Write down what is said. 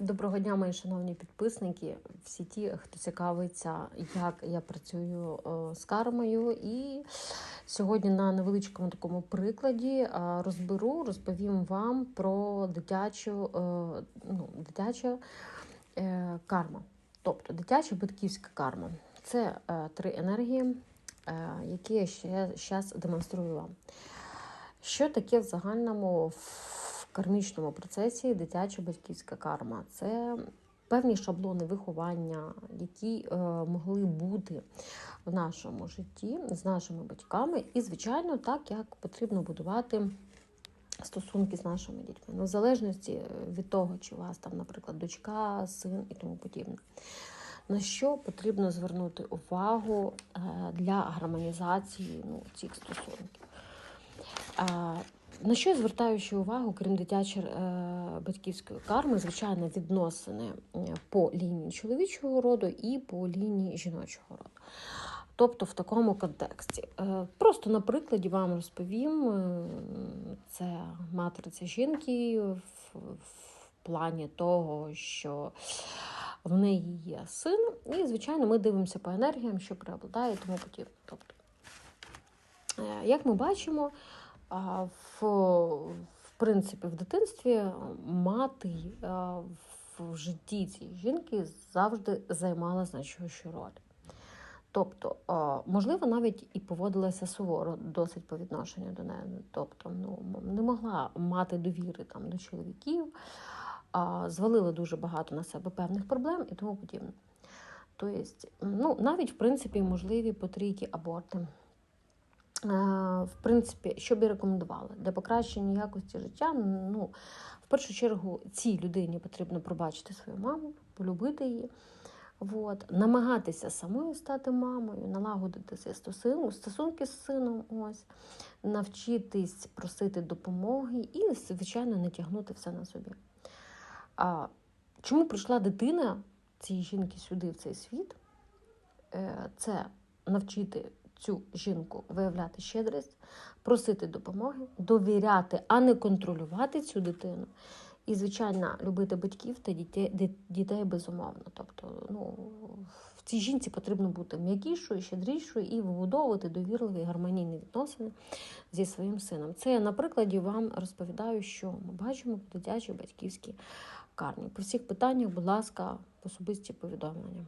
Доброго дня, мої шановні підписники, всі ті, хто цікавиться, як я працюю е, з кармою. І сьогодні на невеличкому такому прикладі е, розберу, розповім вам про дитячу, е, ну, дитячу карму. Тобто дитяча батьківська карма. Це три енергії, які я ще зараз демонструю вам. Що таке в загальному кармічному процесі дитяча батьківська карма? Це певні шаблони виховання, які е, могли бути в нашому житті з нашими батьками, і, звичайно, так як потрібно будувати. Стосунки з нашими дітьми, ну, в залежності від того, чи у вас там, наприклад, дочка, син і тому подібне. На що потрібно звернути увагу е, для гармонізації ну, цих стосунків? На що я звертаю ще увагу, крім дитячої е, батьківської карми, звичайно, відносини по лінії чоловічого роду і по лінії жіночого роду. Тобто в такому контексті. Е, Просто на прикладі вам розповім: е, це матриця жінки в, в плані того, що в неї є син, і, звичайно, ми дивимося по енергіям, що преобладає і тому подібне. Тобто, як ми бачимо, в, в принципі, в дитинстві мати в житті цієї жінки завжди займала значущу роль. Тобто, можливо, навіть і поводилася суворо досить по відношенню до неї. Тобто, ну, не могла мати довіри там, до чоловіків, звалила дуже багато на себе певних проблем і тому подібне. Тобто, ну, навіть, в принципі, можливі потрійкі аборти. Е, В принципі, що б я рекомендувала? Для покращення якості життя, ну, в першу чергу, цій людині потрібно пробачити свою маму, полюбити її. От, намагатися самою стати мамою, налагодити стосунки з сином, ось, навчитись просити допомоги і, звичайно, не тягнути все на собі. А чому прийшла дитина цієї жінки сюди, в цей світ? Е, Це навчити цю жінку виявляти щедрість, просити допомоги, довіряти, а не контролювати цю дитину. І, звичайно, любити батьків та дітей, дітей безумовно. Тобто, ну, в цій жінці потрібно бути м'якішою, щедрішою і вибудовувати довірливі гармонійні відносини зі своїм сином. Це я на прикладі вам розповідаю, що ми бачимо в дитячій батьківській кармі. По всіх питаннях, будь ласка, особисті повідомлення.